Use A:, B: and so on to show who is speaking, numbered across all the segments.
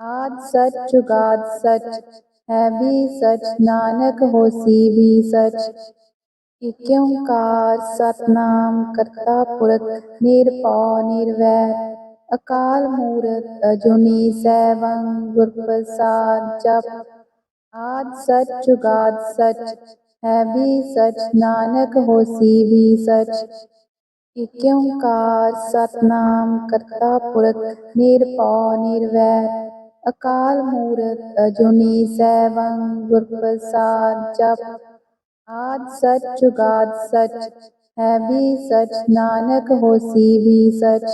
A: ਆਦ ਸਚ, ਜੁਗਾਦ ਸਚ, ਹੈ ਵੀ ਸਚ, ਨਾਨਕ ਹੋਸੀ ਵੀ ਸਚ। ਇਕ ਓੰਕਾਰ ਸਤਨਾਮ, ਕਰਤਾ ਪੁਰਖ, ਨਿਰਭਉ ਨਿਰਵੈਰ ਅਕਾਲ ਮੂਰਤ ਅਜੂਨੀ ਸੈਵੰ ਗੁਰ ਪ੍ਰਸਾਦ ਜਪ। ਆਦ ਸਚ, ਜੁਗਾਦ ਸਚ, ਹੈ ਵੀ ਸਚ, ਨਾਨਕ ਹੋਸੀ ਵੀ ਸਚ। ਇਕ ਓੰਕਾਰ ਸਤਨਾਮ, ਕਰਤਾ ਪੁਰਖ, ਨਿਰਭਉ ਨਿਰਵੈਰ ਅਕਾਲ ਮੂਰਤ ਅਜੂਨੀ ਸੈਵੰ, ਗੁਰ ਪ੍ਰਸਾਦ ਜਪ। ਆਦ ਸਚ, ਜੁਗਾਦ ਸਚ, ਹੈ ਵੀ ਸਚ, ਨਾਨਕ ਹੋਸੀ ਵੀ ਸਚ।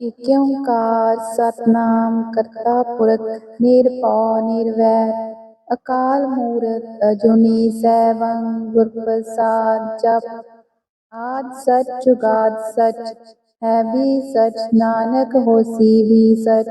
A: ਇਕ ਓੰਕਾਰ ਸਤਨਾਮ, ਕਰਤਾ ਪੁਰਖ, ਨਿਰਭਉ ਨਿਰਵੈਰ ਅਕਾਲ ਮੂਰਤ ਅਜੂਨੀ ਸੈਵੰ, ਗੁਰ ਪ੍ਰਸਾਦ ਜਪ। ਆਦ ਸਚ, ਜੁਗਾਦ ਸਚ, ਹੈ ਵੀ ਸਚ, ਨਾਨਕ ਹੋਸੀ ਵੀ ਸਚ।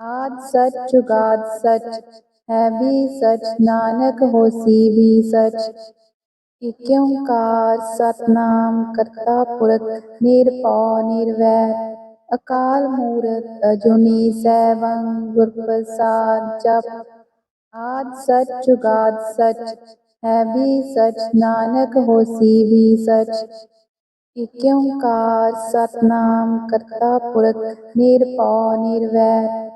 A: ਆਦ ਸਚ ਜੁਗਾਦ ਸਚ, ਹੈ ਵੀ ਸਚ, ਨਾਨਕ ਹੋਸੀ ਵੀ ਸਚ। ਇਕ ਓੰਕਾਰ ਸਤਨਾਮ ਕਰਤਾ ਪੁਰਖ, ਨਿਰਭਉ, ਨਿਰਵੈਰ। ਅਕਾਲ ਮੂਰਤ ਅਜੂਨੀ ਸੈਵੰ ਗੁਰ ਪ੍ਰਸਾਦ ਜਪ। ਆਦ ਸਚ ਜੁਗਾਦ ਸਚ, ਹੈ ਵੀ ਸਚ, ਨਾਨਕ ਹੋਸੀ ਵੀ ਸਚ। ਇਕ ਓੰਕਾਰ ਸਤਨਾਮ ਕਰਤਾ ਪੁਰਖ, ਨਿਰਭਉ, ਨਿਰਵੈਰ।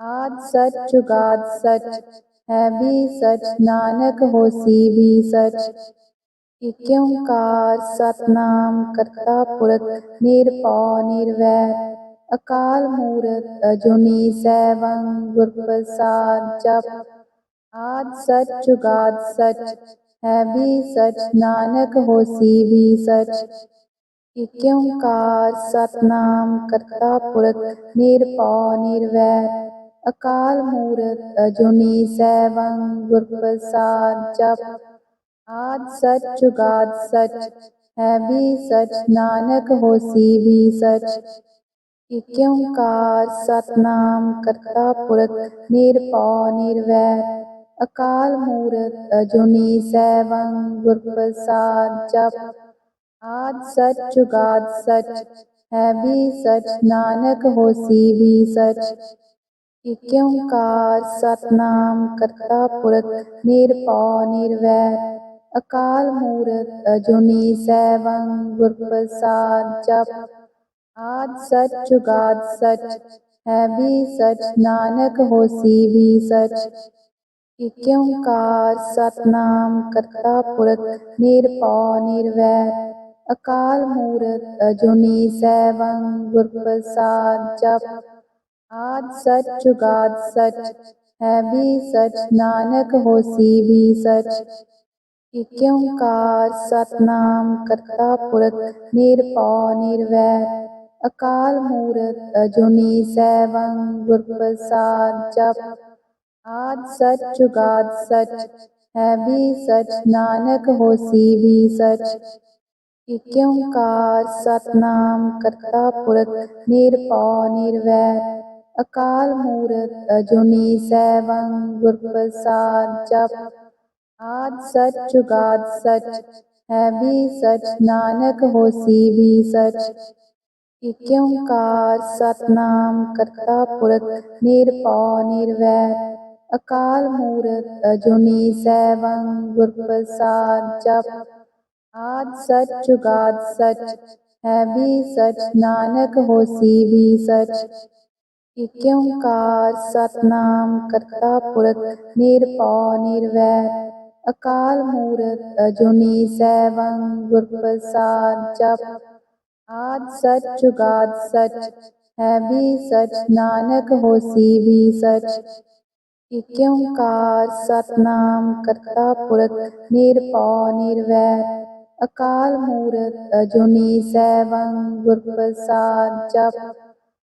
A: ਆਦ ਸਚ ਜੁਗਾਦ ਸਚ ਹੈ ਵੀ ਸਚ ਨਾਨਕ ਹੋਸੀ ਵੀ ਸਚ ਇਕ ਓੰਕਾਰ ਸਤਨਾਮ ਕਰਤਾ ਪੁਰਖ ਨਿਰਭਉ ਨਿਰਵੈਰ, ਅਕਾਲ ਮੂਰਤ ਅਜੂਨੀ ਸੈਵੰ ਗੁਰ ਪ੍ਰਸਾਦ ਜਪ ਆਦ ਸਚ ਜੁਗਾਦ ਸਚ ਹੈ ਵੀ ਸਚ ਨਾਨਕ ਹੋਸੀ ਵੀ ਸਚ ਇਕ ਓੰਕਾਰ ਸਤਨਾਮ ਕਰਤਾ ਪੁਰਖ ਨਿਰਭਉ ਨਿਰਵੈਰ ਅਕਾਲ ਮੂਰਤ ਅਜੂਨੀ ਸੈਵੰ ਗੁਰ ਪ੍ਰਸਾਦ ਜਪ। ਆਦ ਸਚ ਜੁਗਾਦ ਸਚ, ਹੈ ਵੀ ਸਚ, ਨਾਨਕ ਹੋਸੀ ਵੀ ਸਚ। ਇਕ ਸਤਨਾਮ ਕਰਤਾ ਪੁਰਖ, ਨਿਰਭਉ, ਨਿਰਵੈਰ। ਅਕਾਲ ਮੂਰਤ ਅਜੂਨੀ ਸੈਵੰ ਗੁਰ ਪ੍ਰਸਾਦ ਜਪ। ਆਦ ਸਚ ਜੁਗਾਦ ਸਚ, ਹੈ ਵੀ ਸਚ, ਨਾਨਕ ਹੋਸੀ ਵੀ ਸਚ। ਇਕ ਓੰਕਾਰ ਸਤਨਾਮ ਕਰਤਾ ਪੁਰਖ ਨਿਰਭਉ ਨਿਰਵੈਰ, ਅਕਾਲ ਮੂਰਤ ਅਜੂਨੀ ਸੈਭੰ, ਗੁਰ ਪ੍ਰਸਾਦ ਜਪ। ਆਦ ਸਚ ਜੁਗਾਦ ਸਚ, ਹੈ ਵੀ ਸਚ, ਨਾਨਕ ਹੋਸੀ ਵੀ ਸਚ। ਇਕ ਓੰਕਾਰ ਸਤਨਾਮ ਕਰਤਾ ਪੁਰਖ ਨਿਰਭਉ ਨਿਰਵੈਰ, ਅਕਾਲ ਮੂਰਤ ਅਜੂਨੀ ਸੈਭੰ, ਗੁਰ ਪ੍ਰਸਾਦ ਜਪ। ਆਦ ਸਚ ਜੁਗਾਦ ਸਚ ਹੈ ਵੀ ਸਚ, ਨਾਨਕ ਹੋਸੀ ਵੀ ਸਚ। ਇਕ ਓੰਕਾਰ ਸਤਨਾਮ ਕਰਤਾ ਪੁਰਖ, ਨਿਰਭਉ, ਨਿਰਵੈਰ, ਅਕਾਲ ਮੂਰਤ ਅਜੂਨੀ ਸੈਵੰ ਗੁਰ ਪ੍ਰਸਾਦ ਜਪ। ਆਦ ਸਚ ਜੁਗਾਦ ਸਚ ਹੈ ਵੀ ਸਚ, ਨਾਨਕ ਹੋਸੀ ਵੀ ਸਚ। ਇਕ ਓੰਕਾਰ ਸਤਨਾਮ ਕਰਤਾ ਪੁਰਖ, ਨਿਰਭਉ, ਨਿਰਵੈਰ ਅਕਾਲ ਮੂਰਤ ਅਜੂਨੀ ਸੈਵੰ ਗੁਰ ਪ੍ਰਸਾਦ ਜਪ। ਆਦ ਸਚ ਜੁਗਾਦ ਸਚ, ਹੈ ਵੀ ਸਚ, ਨਾਨਕ ਹੋਸੀ ਵੀ ਸਚ। ਇਕ ਓੰਕਾਰ ਸਤਨਾਮ ਕਰਤਾ ਪੁਰਖ, ਨਿਰਭਉ, ਨਿਰਵੈਰ। ਅਕਾਲ ਮੂਰਤ ਅਜੂਨੀ ਸੈਵੰ ਗੁਰ ਪ੍ਰਸਾਦ ਜਪ। ਆਦ ਸਚ ਜੁਗਾਦ ਸਚ, ਹੈ ਵੀ ਸਚ, ਨਾਨਕ ਹੋਸੀ ਵੀ ਸਚ। ਇਕ ਓੰਕਾਰ ਸਤਨਾਮ ਕਰਤਾ ਪੁਰਖ ਨਿਰਭਉ ਨਿਰਵੈਰ ਅਕਾਲ ਮੂਰਤ ਅਜੂਨੀ ਸੈਭੰ ਗੁਰ ਪ੍ਰਸਾਦ ਜਪ। ਆਦ ਸਚ ਜੁਗਾਦ ਸਚ, ਹੈ ਵੀ ਸਚ, ਨਾਨਕ ਹੋਸੀ ਵੀ ਸਚ। ਇਕ ਓੰਕਾਰ ਸਤਨਾਮ ਕਰਤਾ ਪੁਰਖ ਨਿਰਭਉ ਨਿਰਵੈਰ ਅਕਾਲ ਮੂਰਤ ਅਜੂਨੀ ਸੈਭੰ ਗੁਰ ਪ੍ਰਸਾਦ ਜਪ।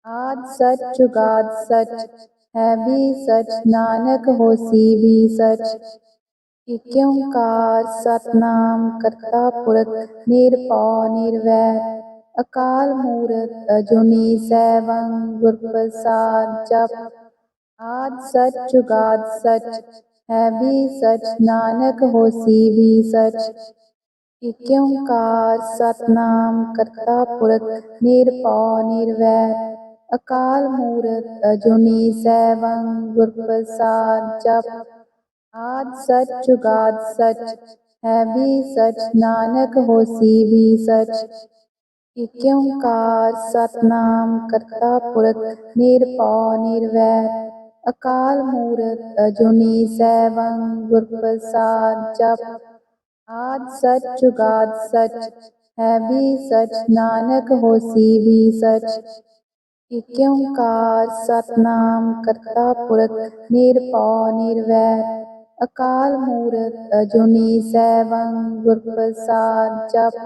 A: ਆਦ ਸਚ, ਜੁਗਾਦ ਸਚ, ਹੈ ਵੀ ਸਚ, ਨਾਨਕ ਹੋਸੀ ਵੀ ਸਚ। ਇਕ ਓੰਕਾਰ ਸਤਨਾਮ, ਕਰਤਾ ਪੁਰਖ, ਨਿਰਭਉ, ਨਿਰਵੈਰ, ਅਕਾਲ ਮੂਰਤ ਅਜੂਨੀ ਸੈਭੰ ਗੁਰ ਪ੍ਰਸਾਦ ਜਪ। ਆਦ ਸਚ, ਜੁਗਾਦ ਸਚ, ਹੈ ਵੀ ਸਚ, ਨਾਨਕ ਹੋਸੀ ਵੀ ਸਚ। ਇਕ ਓੰਕਾਰ ਸਤਨਾਮ, ਕਰਤਾ ਪੁਰਖ, ਨਿਰਭਉ, ਨਿਰਵੈਰ ਅਕਾਲ ਮੂਰਤ ਅਜੂਨੀ ਸੈਭੰ ਗੁਰ ਪ੍ਰਸਾਦ ਜਪ। ਆਦ ਸਚ ਜੁਗਾਦ ਸਚ, ਹੈ ਵੀ ਸਚ, ਨਾਨਕ ਹੋਸੀ ਵੀ ਸਚ। ਇਕ ਓੰਕਾਰ ਸਤਨਾਮ ਕਰਤਾ ਪੁਰਖ, ਨਿਰਭਉ, ਨਿਰਵੈਰ। ਅਕਾਲ ਮੂਰਤ ਅਜੂਨੀ ਸੈਵੰ ਗੁਰ ਪ੍ਰਸਾਦ ਜਪ। ਆਦ ਸਚ ਜੁਗਾਦ ਸਚ, ਹੈ ਵੀ ਸਚ, ਨਾਨਕ ਹੋਸੀ ਵੀ ਸਚ। ਇਕ ਓੰਕਾਰ ਸਤਨਾਮ ਕਰਤਾ ਪੁਰਖ, ਨਿਰਭਉ ਨਿਰਵੈਰ ਅਕਾਲ ਮੂਰਤ ਅਜੂਨੀ ਸੈਭੰ ਗੁਰ ਪ੍ਰਸਾਦ ਜਪ।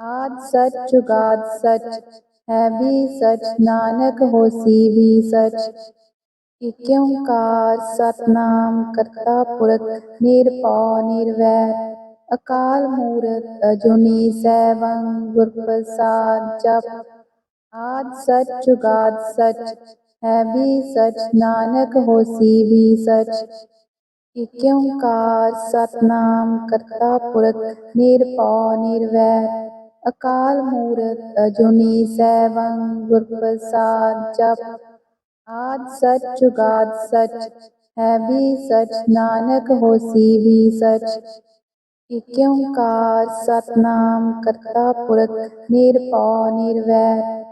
A: ਆਦ ਸਚ ਜੁਗਾਦ ਸਚ, ਹੈ ਵੀ ਸਚ, ਨਾਨਕ ਹੋਸੀ ਵੀ ਸਚ। ਇਕ ਓੰਕਾਰ ਸਤਨਾਮ ਕਰਤਾ ਪੁਰਖ, ਨਿਰਭਉ ਨਿਰਵੈਰ ਅਕਾਲ ਮੂਰਤ ਅਜੂਨੀ ਸੈਭੰ ਗੁਰ ਪ੍ਰਸਾਦ ਜਪ। ਆਦ ਸਚ, ਜੁਗਾਦ ਸਚ, ਹੈ ਵੀ ਸਚ, ਨਾਨਕ ਹੋਸੀ ਵੀ ਸਚ। ਇਕ ਓੰਕਾਰ ਸਤਨਾਮ ਕਰਤਾ ਪੁਰਖ, ਨਿਰਭਉ, ਨਿਰਵੈਰ। ਅਕਾਲ ਮੂਰਤ ਅਜੂਨੀ ਸੈਵੰ ਗੁਰ ਪ੍ਰਸਾਦ ਜਪ। ਆਦ ਸਚ, ਜੁਗਾਦ ਸਚ, ਹੈ ਵੀ ਸਚ, ਨਾਨਕ ਹੋਸੀ ਵੀ ਸਚ। ਇਕ ਓੰਕਾਰ ਸਤਨਾਮ ਕਰਤਾ ਪੁਰਖ, ਨਿਰਭਉ, ਨਿਰਵੈਰ।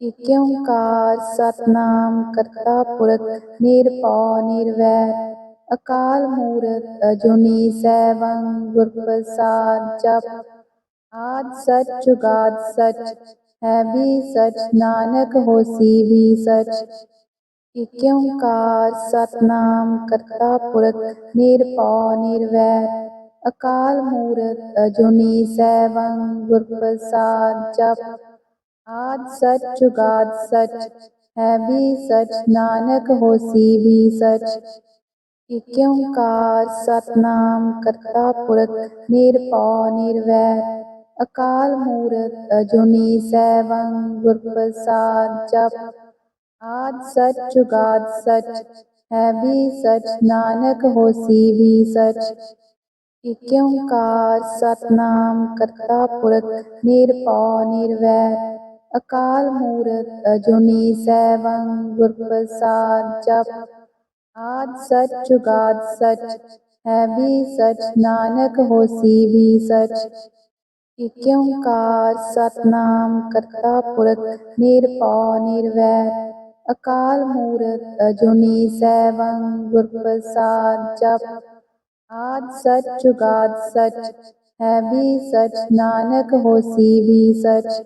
A: ਇਕ ਓੰਕਾਰ ਸਤਨਾਮ ਕਰਤਾ ਪੁਰਖ ਨਿਰਭਉ ਨਿਰਵੈਰ ਅਕਾਲ ਮੂਰਤ ਅਜੂਨੀ ਸੈਭੰ ਗੁਰ ਪ੍ਰਸਾਦ ਜਪ। ਆਦ ਸਚ ਜੁਗਾਦ ਸਚ, ਹੈ ਵੀ ਸਚ, ਨਾਨਕ ਹੋਸੀ ਵੀ ਸਚ। ਇਕ ਓੰਕਾਰ ਸਤਨਾਮ ਕਰਤਾ ਪੁਰਖ ਨਿਰਭਉ ਨਿਰਵੈਰ ਅਕਾਲ ਮੂਰਤ ਅਜੂਨੀ ਸੈਭੰ ਗੁਰ ਪ੍ਰਸਾਦ ਜਪ। ਆਦ ਸਚ ਜੁਗਾਦ ਸਚ ਹੈ ਵੀ ਸਚ ਨਾਨਕ ਹੋਸੀ ਵੀ ਸਚ ਇਕ ਓੰਕਾਰ ਸਤਨਾਮ ਕਰਤਾ ਪੁਰਖ ਨਿਰਭਉ ਨਿਰਵੈਰ ਅਕਾਲ ਮੂਰਤ ਅਜੂਨੀ ਸੈਵੰ ਗੁਰ ਪ੍ਰਸਾਦ ਜਪ ਆਦ ਸਚ ਜੁਗਾਦ ਸਚ ਹੈ ਵੀ ਸਚ ਨਾਨਕ ਹੋਸੀ ਵੀ ਸਚ ਇਕ ਓੰਕਾਰ ਸਤਨਾਮ ਕਰਤਾ ਪੁਰਖ ਨਿਰਭਉ ਨਿਰਵੈਰ ਅਕਾਲ ਮੂਰਤ ਅਜੂਨੀ ਸੈਵੰ ਗੁਰ ਪ੍ਰਸਾਦ ਜਪ। ਆਦ ਸਚ ਜੁਗਾਦ ਸਚ, ਹੈ ਵੀ ਸਚ, ਨਾਨਕ ਹੋਸੀ ਵੀ ਸਚ। ਇਕ ਓੰਕਾਰ ਸਤਨਾਮ, ਕਰਤਾ ਪੁਰਖ, ਨਿਰਭਉ ਨਿਰਵੈਰ ਅਕਾਲ ਮੂਰਤ ਅਜੂਨੀ ਸੈਵੰ ਗੁਰ ਪ੍ਰਸਾਦ ਜਪ। ਆਦ ਸਚ ਜੁਗਾਦ ਸਚ, ਹੈ ਵੀ ਸਚ, ਨਾਨਕ ਹੋਸੀ ਵੀ ਸਚ।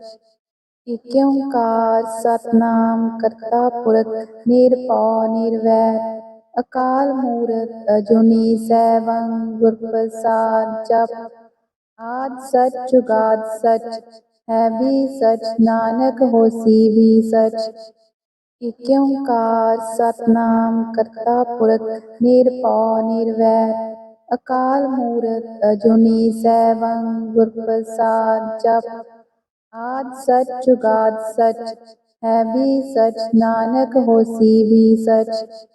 A: ਇਕ ਓੰਕਾਰ ਸਤਨਾਮ, ਕਰਤਾ ਪੁਰਖ, ਨਿਰਭਉ, ਨਿਰਵੈਰ, ਅਕਾਲ ਮੂਰਤ, ਅਜੂਨੀ ਸੈਭੰ ਗੁਰ ਪ੍ਰਸਾਦ ਜਪ। ਆਦ ਸਚ ਜੁਗਾਦ ਸਚ, ਹੈ ਵੀ ਸਚ, ਨਾਨਕ ਹੋਸੀ ਵੀ ਸਚ। ਇਕ ਓੰਕਾਰ ਸਤਨਾਮ, ਕਰਤਾ ਪੁਰਖ, ਨਿਰਭਉ, ਨਿਰਵੈਰ, ਅਕਾਲ ਮੂਰਤ, ਅਜੂਨੀ ਸੈਭੰ ਗੁਰ ਪ੍ਰਸਾਦ ਜਪ। ਆਦ ਸਚ ਜੁਗਾਦ ਸਚ ਹੈ ਵੀ ਸਚ ਨਾਨਕ ਹੋਸੀ ਵੀ ਸਚ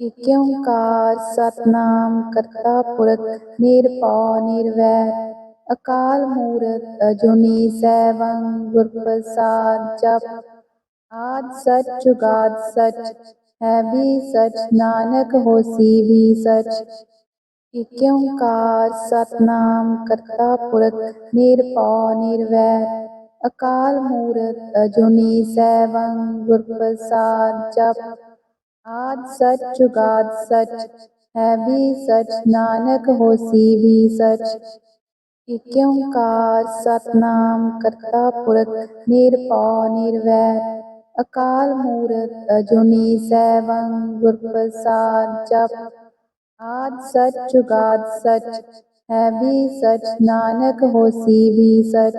A: ਇਕ ਓੰਕਾਰ ਸਤਨਾਮ ਕਰਤਾ ਪੁਰਖ ਨਿਰਭਉ ਨਿਰਵੈਰ ਅਕਾਲ ਮੂਰਤ ਅਜੂਨੀ ਸੈਵੰ ਗੁਰ ਪ੍ਰਸਾਦ ਜਪ ਆਦ ਸਚ ਜੁਗਾਦ ਸਚ ਹੈ ਵੀ ਸਚ ਨਾਨਕ ਹੋਸੀ ਵੀ ਸਚ ਇਕ ਓੰਕਾਰ ਸਤਨਾਮ ਕਰਤਾ ਪੁਰਖ ਨਿਰਭਉ ਨਿਰਵੈਰ ਅਕਾਲ ਮੂਰਤ ਅਜੂਨੀ ਸੈਵੰ ਗੁਰ ਪ੍ਰਸਾਦ ਜਪ। ਆਦ ਸਚ ਜੁਗਾਦ ਸਚ, ਹੈ ਵੀ ਸਚ, ਨਾਨਕ ਹੋਸੀ ਵੀ ਸਚ। ਇਕ ਓੰਕਾਰ ਸਤਨਾਮ ਕਰਤਾ ਪੁਰਖ, ਨਿਰਭਉ ਨਿਰਵੈਰ ਅਕਾਲ ਮੂਰਤ ਅਜੂਨੀ ਸੈਵੰ ਗੁਰ ਪ੍ਰਸਾਦ ਜਪ। ਆਦ ਸਚ ਜੁਗਾਦ ਸਚ, ਹੈ ਵੀ ਸਚ, ਨਾਨਕ ਹੋਸੀ ਵੀ ਸਚ।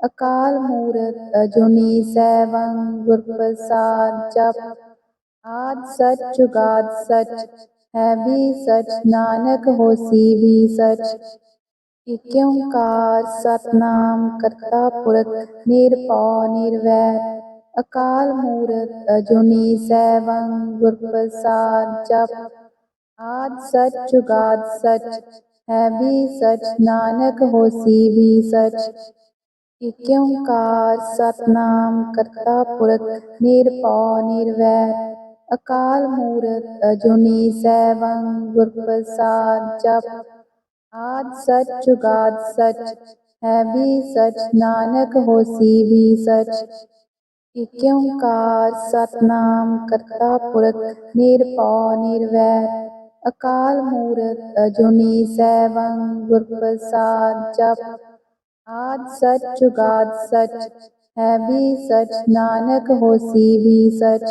A: ਅਕਾਲ ਮੂਰਤ ਅਜੂਨੀ ਸੈਵੰ, ਗੁਰ ਪ੍ਰਸਾਦ ਜਪ। ਆਦ ਸਚ ਜੁਗਾਦ ਸਚ, ਹੈ ਵੀ ਸਚ, ਨਾਨਕ ਹੋਸੀ ਵੀ ਸਚ। ਇਕ ਸਤਨਾਮ ਕਰਤਾ ਪੁਰਖ, ਨਿਰਭਉ ਨਿਰਵੈਰ ਅਕਾਲ ਮੂਰਤ ਅਜੂਨੀ ਸੈਵੰ, ਗੁਰ ਪ੍ਰਸਾਦ ਜਪ। ਆਦ ਸਚ ਜੁਗਾਦ ਸਚ, ਹੈ ਵੀ ਸਚ, ਨਾਨਕ ਹੋਸੀ ਵੀ ਸਚ। ਇਕ ਓੰਕਾਰ ਸਤਨਾਮ ਕਰਤਾ ਪੁਰਖ ਨਿਰਭਉ ਨਿਰਵੈਰ, ਅਕਾਲ ਮੂਰਤ ਅਜੂਨੀ ਸੈਭੰ ਗੁਰ ਪ੍ਰਸਾਦ ਜਪ। ਆਦ ਸਚ ਜੁਗਾਦ ਸਚ, ਹੈ ਵੀ ਸਚ, ਨਾਨਕ ਹੋਸੀ ਵੀ ਸਚ। ਇਕ ਓੰਕਾਰ ਸਤਨਾਮ ਕਰਤਾ ਪੁਰਖ ਨਿਰਭਉ ਨਿਰਵੈਰ, ਅਕਾਲ ਮੂਰਤ ਅਜੂਨੀ ਸੈਭੰ ਗੁਰ ਪ੍ਰਸਾਦ ਜਪ। ਆਦ ਸਚ ਜੁਗਾਦ ਸਚ ਹੈ ਵੀ ਸਚ ਨਾਨਕ ਹੋਸੀ ਵੀ ਸਚ